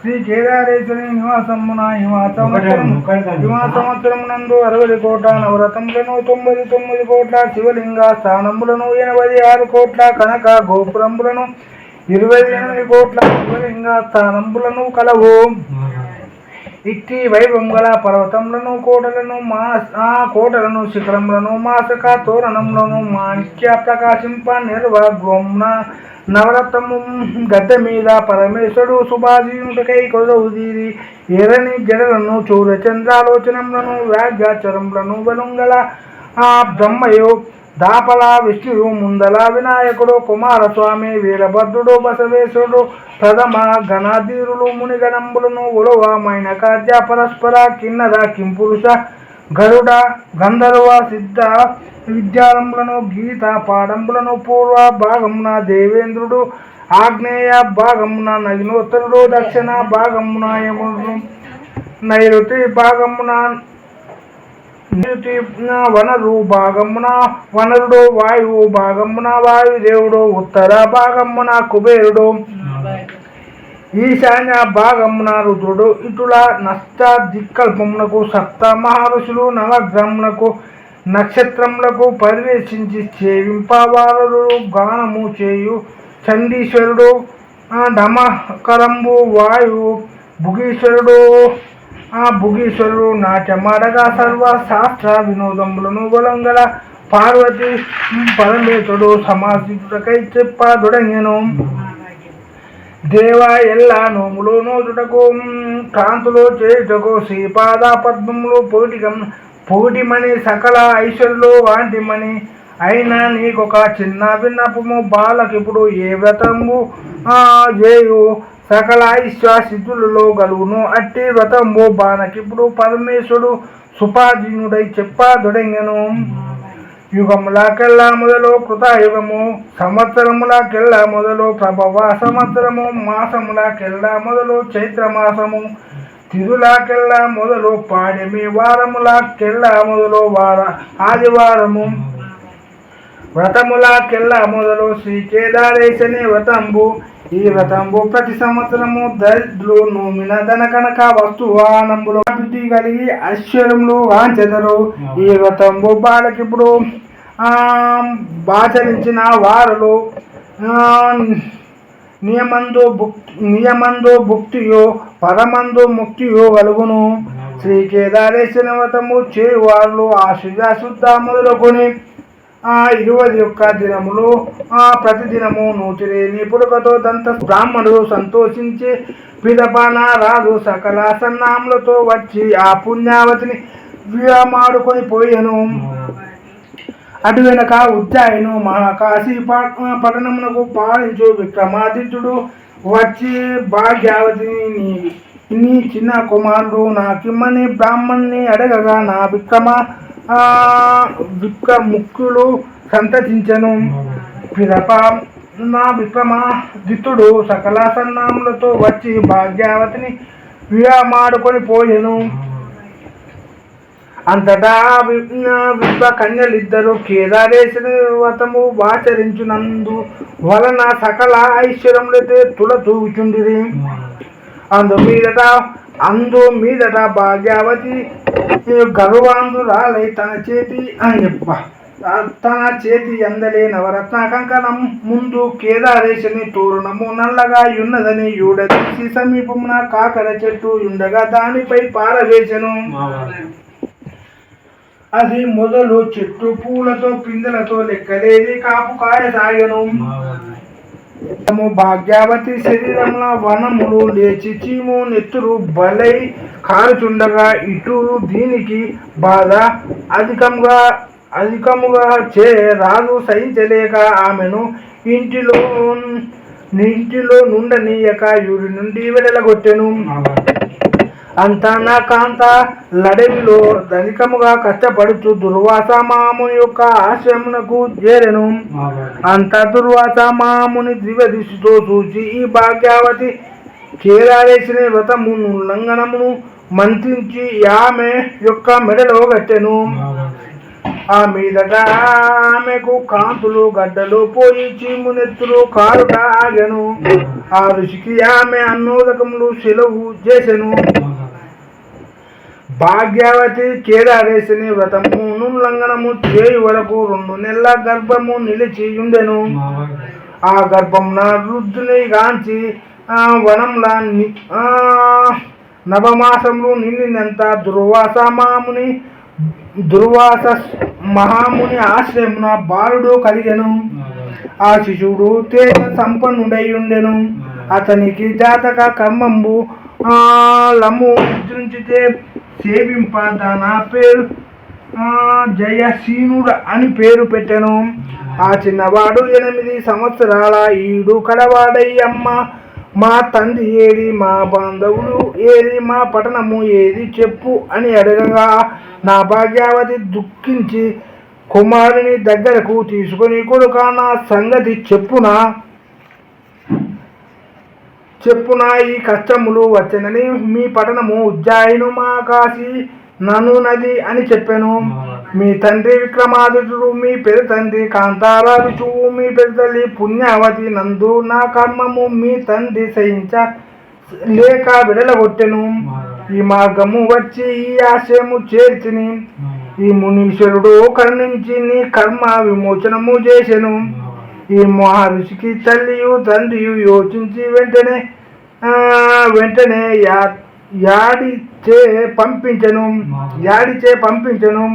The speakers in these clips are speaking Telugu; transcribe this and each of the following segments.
శ్రీ కేదారేశ్వరి నివాసమున హిమా సంవత్సరం నందు అరవై కోట్ల నవరతములను తొమ్మిది తొమ్మిది కోట్ల శివలింగ స్థానములను ఎనభై ఆరు కోట్ల కనక గోపురములను ఇరవై ఎనిమిది కోట్ల శివలింగ స్థానములను కలవు. ఇట్టి వైభవం గల పర్వతములను కోటలను మా ఆ కోటలను శిఖరములను మాసక తోరణములను మాణిక్య ప్రకాశింప నిర్వగ్వమున నవరత్నము గద్దె మీద పరమేశ్వరుడు సుభాషియుటకై కొదవుదీరి ఎర్రని జడలను చూర చంద్రాలోచనములను వ్యాఘ్యాచరములను వెలుంగల ఆ బ్రహ్మయు దాపల విష్ణువు ముందల వినాయకుడు కుమారస్వామి వీరభద్రుడు బసవేశ్వరుడు ప్రథమ గణాధీరులు మునిగణంబులను ఉలవమైన కార్య పరస్పర కిన్నర కింపురుష గరుడ గంధర్వ సిద్ధ విద్యారంభులను గీత పాడంబులను పూర్వ భాగమున దేవేంద్రుడు ఆగ్నేయ భాగమున నగినోత్తరుడు దక్షిణ భాగమున యముడు నైరుతి భాగమున నైరుతి వనరు భాగమున వనరుడు వాయువు భాగమున వాయుదేవుడు ఉత్తర భాగమున కుబేరుడు. ఈశాన్య భాగమున రుద్రుడు ఇటుల నష్ట దిక్కల్పమునకు సప్త మహర్షులు నవగ్రహమునకు నక్షత్రములకు పరివేశించి చేవింపవారుడు గానము చేయు చండీశ్వరుడు డమకరంబు వాయువు భుగీశ్వరుడు ఆ భుగీశ్వరుడు నాట్యమాడగా సర్వ శాస్త్ర వినోదములను బలంగల పార్వతి పరమేశ్వరుడు సమాసితుడకై చెప్పదొడంగెను దేవ ఎల్లా నోములో నోదుటకు కాంతులో చేయుటకు శ్రీపాద పద్మములు పోటికం పోటిమని సకల ఐశ్వర్యులు వాంటిమని అయినా నీకొక చిన్న విన్నపము బాలకిప్పుడు ఏ వ్రతము? ఆ, చేయు సకల ఐశ్వర్యసిద్ధులలో గలుగును అట్టి వ్రతము. బాలకిప్పుడు పరమేశ్వరుడు సుపాధీనుడై చెప్పదొడంగెను. యుగములకెల్లా మొదలు కృతయుగము సంవత్సరములకెల్లా మొదలు ప్రభవ సంవత్సరము మాసములకెల్లా మొదలు చైత్రమాసము మాసము మొదలు పాడమి వారములకెల్లా మొదలు వార ఆదివారము. వ్రతములకెల్లా మొదలు శ్రీ కేదారేశని వ్రతంబు ఈ వ్రతంబు ప్రతి సంవత్సరము దరిద్రులు నూమిన ధన కనక వస్తువానంబులు కలిగి ఐశ్వర్యములు వాంచెదరు ఈ వ్రతంబు బాలకిప్పుడు ఆ ఆచరించిన వారులు నియమందు నియమందు భుక్తియో పరమందు ముక్తియో కలుగును. శ్రీ కేదారేశ్వర వ్రతము చేయువారులు ఆ శుద్ధ శుద్ధ మొదలుకొని ఆ ఇరవై యొక్క దినములు ఆ ప్రతిదినము నూతిరేని పుడకతో దంత బ్రాహ్మణుడు సంతోషించి పిదపాన రాదు సకల సన్నాములతో వచ్చి ఆ పుణ్యావతిని విరమాడుకొని పోయాను. అటు వెనక ఉజ్జాయిను మహాకాశీ పట్టణమునకు పాలించు విక్రమాదిత్యుడు వచ్చి భాగ్యావతిని నీ నీ చిన్న కుమారుడు నాకిమ్మని బ్రాహ్మణ్ణి అడగగా నా విక్రమ ఆ, విక్ర ముక్కులు సంతతించను. పిదప నా విక్రమాదిత్యుడు సకల సన్నాములతో వచ్చి భాగ్యావతిని విరమాడుకొని పోయెను. అంతటా విశ్వ కన్యలిద్దరు కేదారేశ్వర వ్రతము ఆచరించునందు వలన సకల ఐశ్వర్యములైతే తుల తూచుండిరి అందు మీదట అందు మీదట భాగ్యావతి గర్వాంధురాలై తన చేతి తన చేతి అందలే నవరత్న కంకణం ముందు కేదారేశని తోరణము నల్లగా ఉన్నదని యూడదీసి సమీపమున కాకర చెట్టు ఉండగా దానిపై పారవేశను. అది మొదలు చెట్టు పూలతో పిందెలతో లెక్కలేది కాపు కాయ సాగను తము భాగ్యావతి శరీరంలో వనములు లేచి చీము నెత్తురు బలై కారుచుండగా ఇటు దీనికి బాధ అధికంగా అధికముగా చే రాజు సహించలేక ఆమెను ఇంటిలో ఇంటిలో నుండనీయక యూరి నుండి వెడలగొట్టెను. అంతా నా కాంత లడవిలో ధనికముగా కష్టపడుచు దుర్వాస మాముని యొక్క ఆశ్రమునకు చేరెను. అంత దుర్వాస మాముని దివ్య దృష్టితో చూసి ఈ భాగ్యావతి కేదారేసిన వ్రతము ఉల్లంఘనమును మంత్రించి ఆమె యొక్క మెడలో కట్టెను. ఆ మీదగా ఆమెకు కాంతులు గడ్డలు పోయి చీమునెత్తులు కారుగా ఆగెను ఆ ఋషికి ఆమె అన్నోదకములు సెలవు చేసెను. భాగ్యవతి కేదారేశని వ్రతము లంఘనము చేయు వరకు రెండు నెలల గర్భము నిలిచి ఉండెను ఆ గర్భంన రుద్రుని గాంచి వనంలా ని- ఆ నవమాసములు నిండినంత దుర్వాస మాముని దుర్వాస మహాముని ఆశ్రయమున బాలుడు కలిగెను. ఆ శిశువుడు తేజ సంపన్నుడై ఉండెను అతనికి జాతక కర్మంబు లము ముద్రించితే సేవింప నా పేరు. జయసీనుడు అని పేరు పెట్టను. ఆ చిన్నవాడు ఎనిమిది సంవత్సరాల ఈడు కడవాడయ్యమ్మ మా తండ్రి ఏది మా బాంధవులు ఏది మా పట్టణము ఏది చెప్పు అని అడగగా నా భాగ్యావతి దుఃఖించి కుమారుని దగ్గరకు తీసుకొని కొడుక నా సంగతి చెప్పునా? చెప్పున ఈ కష్టములు వచ్చనని మీ పట్టణము ఉజ్జాయిను మా కాశీ నను నది అని చెప్పాను. మీ తండ్రి విక్రమాదిత్యుడు మీ పెద్ద తండ్రి కాంతారా విషువు మీ పెద్ద తల్లి పుణ్యావతి నందు నా కర్మము మీ తండ్రి సహించ లేక విడలగొట్టెను. ఈ మార్గము వచ్చి ఈ ఆశయము చేర్చిని. ఈ మునీశ్వరుడు కరుణించి నీ కర్మ విమోచనము చేసెను. ఈ మహర్షికి తల్లియు తండ్రియు యోచించి వెంటనే వెంటనే యా యాడిచే పంపించను యాడిచే పంపించను.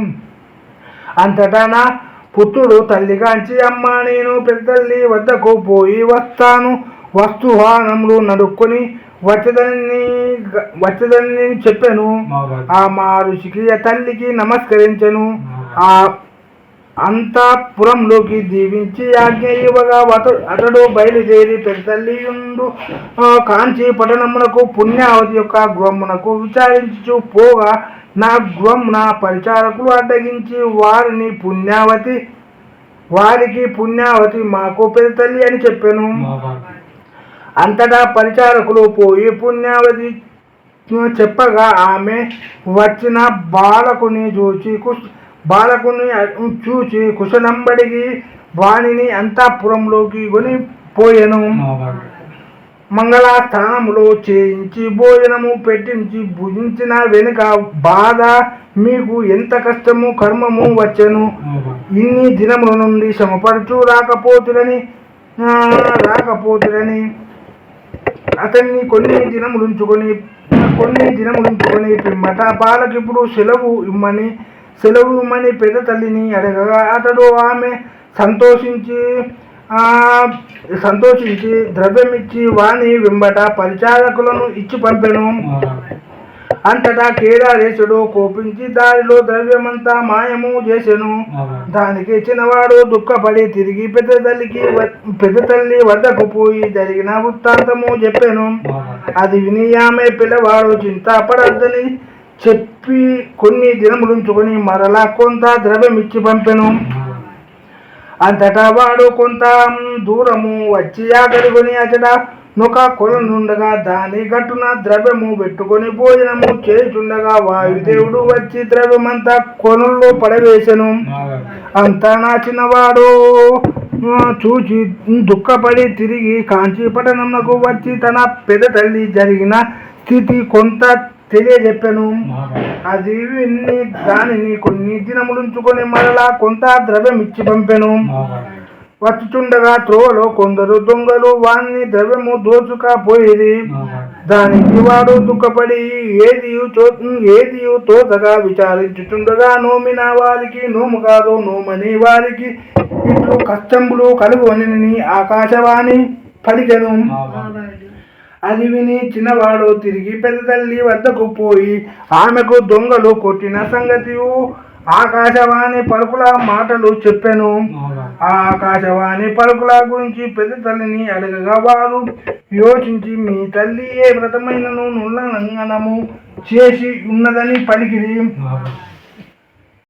అంతటా నా పుత్రుడు తల్లిగాంచి అమ్మ నేను పెద్దల్లి వద్దకు పోయి వస్తాను. వస్తువాహనములు నడుక్కొని వచ్చదని వచ్చదని చెప్పాను. ఆ మహర్షికి ఆ తల్లికి నమస్కరించను. ఆ అంతఃపురంలోకి దీవించి ఆజ్ఞ ఇవ్వగా అతడు అతడు బయలుదేరి పెద్దల్లియుండు కాంచి పట్టణమునకు పుణ్యావతి యొక్క గృహమునకు విచారించు పోగా నా గృహమున పరిచారకులు అడ్డగించి వారిని పుణ్యావతి వారికి పుణ్యావతి మాకు పెద్ద తల్లి అని చెప్పాను. అంతటా పరిచారకులు పోయి పుణ్యావతి చెప్పగా ఆమె వచ్చిన బాలకుని చూచి బాలకుని చూచి కుశలంబడిగి వాణిని అంతఃపురంలోకి కొని పోయెను మంగళాస్థానములో చేయించి భోజనము పెట్టించి భుజించిన వెనుక బాధ మీకు ఎంత కష్టము కర్మము వచ్చెను. ఇన్ని దినముల నుండి శ్రమపరచు రాకపోతులని రాకపోతులని అతన్ని కొన్ని దినములుంచుకొని కొన్ని దినములుంచుకొని పిమ్మట బాలకిప్పుడు సెలవు ఇమ్మని సెలవు ఇమ్మని పెద్ద తల్లిని అడగగా అతడు ఆమె సంతోషించి ఆ, సంతోషించి ద్రవ్యమిచ్చి వాణి వెంబట పరిచారకులను ఇచ్చి పంపెను. అంతటా కేదారేశుడు కోపించి దారిలో ద్రవ్యమంతా మాయము చేసెను. దానికి చిన్నవాడు దుఃఖపడి తిరిగి పెద్ద తల్లికి పెద్ద తల్లి వద్దకు పోయి జరిగిన వృత్తాంతము చెప్పాను. అది విని ఆమె పిల్లవాడు చింతపడద్దని చెప్పి కొన్ని దినములుంచుకొని మరలా కొంత ద్రవ్యం ఇచ్చి పంపెను. అంతటా వాడు కొంత దూరము వచ్చి ఆకలికొని అతడ నొక కొలనుండగా దాని గట్టున ద్రవ్యము పెట్టుకొని భోజనము చేయుచుండగా వాయుదేవుడు వచ్చి ద్రవ్యమంతా కొనుల్లో పడవేశను అంతా నా చిన్నవాడు చూచి దుఃఖపడి తిరిగి కాంచీ పట్టణంకు వచ్చి తన పెద్ద తల్లి జరిగిన స్థితి కొంత తెలియజెప్పాను. అది విన్ని దానిని కొన్ని దినములుంచుకొని మరలా కొంత ద్రవ్యం ఇచ్చి పంపెను వచ్చుచుండగా త్రోవలో కొందరు దొంగలు వాణ్ణి ద్రవ్యము దోచుకపోయేది దానికి వాడు దుఃఖపడి ఏది ఏది తోచగా విచారించుచుండగా నోమిన వారికి నోము కాదు నోమని వారికి ఇట్లు కష్టంబులు కలుగువని ఆకాశవాణి పలికెను. అది విని చిన్నవాడు తిరిగి పెద్ద తల్లి వద్దకు పోయి ఆమెకు దొంగలు కొట్టిన సంగతియు ఆకాశవాణి పలుకుల మాటలు చెప్పాను. ఆ ఆకాశవాణి పలుకుల గురించి పెద్ద తల్లిని అడగగా వారు యోచించి మీ తల్లి ఏ వ్రతమైనను నుల్లంఘనము చేసి ఉన్నదని పలికిరి.